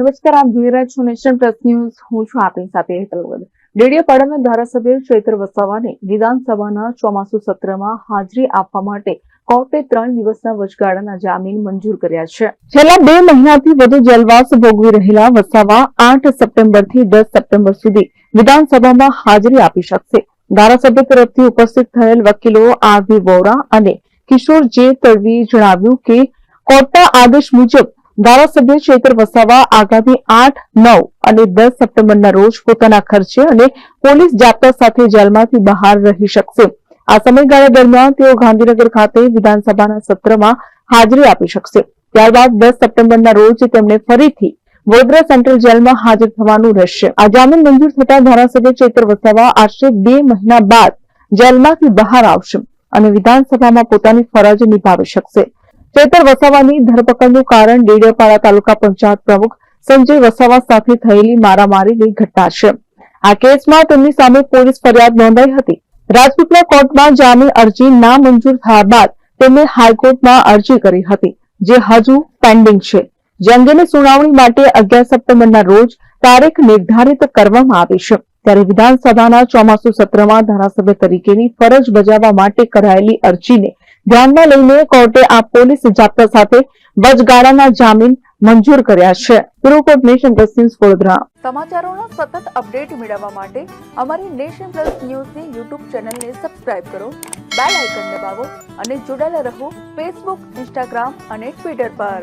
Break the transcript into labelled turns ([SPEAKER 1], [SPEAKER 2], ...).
[SPEAKER 1] નમસ્કાર, આપ જોઈ રહ્યા છો નેશન પ્લસ ન્યૂઝ. હું છું આપની સાથે હેતલ વગર. ડેડિયાપાડાના ધારાસભ્ય ચૈત્ર વસાવાને વિધાનસભાના ચોમાસુ સત્રમાં હાજરી આપવા માટે કોર્ટે ત્રણ દિવસના વચગાળાના જામીન મંજૂર કર્યા છે. છેલ્લા બે મહિનાથી વધુ જેલવાસ ભોગવી રહેલા વસાવા આઠ સપ્ટેમ્બરથી દસ સપ્ટેમ્બર સુધી વિધાનસભામાં હાજરી આપી શકશે. ધારાસભ્ય તરફથી ઉપસ્થિત થયેલ વકીલો આર વી વોરા અને કિશોર જે તડવીએ જણાવ્યું કે કોર્ટના આદેશ મુજબ ધારાસભ્ય ચેતર વસાવા આગામી આઠ, નવ અને દસ સપ્ટેમ્બરના રોજ પોતાના ખર્ચે અને પોલીસ જાપ્તા સાથે જેલમાંથી બહાર રહી શકશે. આ સમયગાળા દરમિયાન તેઓ ગાંધીનગર ખાતે વિધાનસભાના સત્રમાં હાજરી આપી શકશે. ત્યારબાદ દસ સપ્ટેમ્બરના રોજ તેમણે ફરીથી વડોદરા સેન્ટ્રલ જેલમાં હાજર થવાનું રહેશે. આ જામીન મંજૂર થતા ધારાસભ્ય ચેતર વસાવા આશરે બે મહિના બાદ જેલમાંથી બહાર આવશે અને વિધાનસભામાં પોતાની ફરજ નિભાવી શકશે. ચૈતર વસાવાની ધરપકડનું કારણ ડેડિયાપાડા તાલુકા પંચાયત પ્રમુખ સંજય વસાવા સાથે થયેલી મારામારીની ઘટના છે. આ કેસમાં તેમની સામે પોલીસ ફરિયાદ નોંધાઈ હતી. રાજપીપળા કોર્ટમાં જામીન અરજી ના મંજૂર થયા બાદ તેમણે હાઈકોર્ટમાં અરજી કરી હતી, જે હજુ પેન્ડિંગ છે. જે અંગેની સુનાવણી માટે અગિયાર સપ્ટેમ્બરના રોજ તારીખ નિર્ધારિત કરવામાં આવી છે. ત્યારે વિધાનસભાના ચોમાસુ સત્રમાં ધારાસભ્ય તરીકેની ફરજ બજાવવા માટે કરાયેલી અરજીને ધ્યાનમાં લઈને કોર્ટે આ પોલીસ જાપ્તા સાથે વચગાળાના જામીન મંજૂર કર્યા છે. Bureau court nation plus news Vadodara. સમાચારોના સતત અપડેટ મેળવવા માટે અમારી નેશન પ્લસ ન્યૂઝની યુટ્યુબ ચેનલને સબસ્ક્રાઇબ કરો, બેલ આઇકન દબાવો અને જોડાયેલા રહો ફેસબુક, ઇન્સ્ટાગ્રામ અને ટ્વિટર પર.